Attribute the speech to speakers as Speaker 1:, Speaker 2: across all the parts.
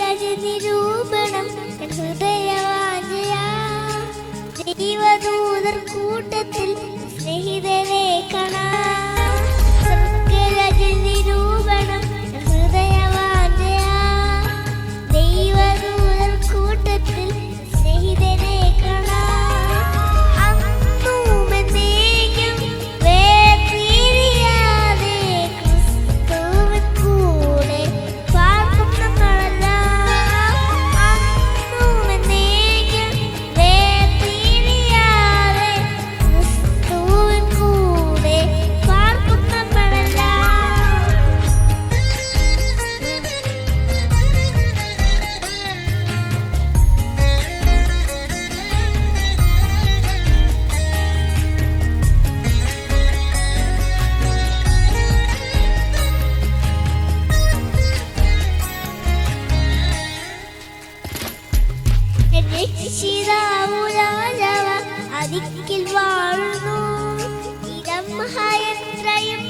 Speaker 1: രജനിരൂപണം ഹൃദയവാജയ കൂട്ടത്തിൽ സ്നേഹിതരെ കാണാം. അതിക്കിൽ വാഴുന്നു. ഇരം ഹയത്രയും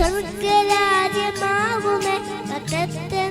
Speaker 1: സ്വർഗരാജ്യമാവുമേ പത്രത്തെ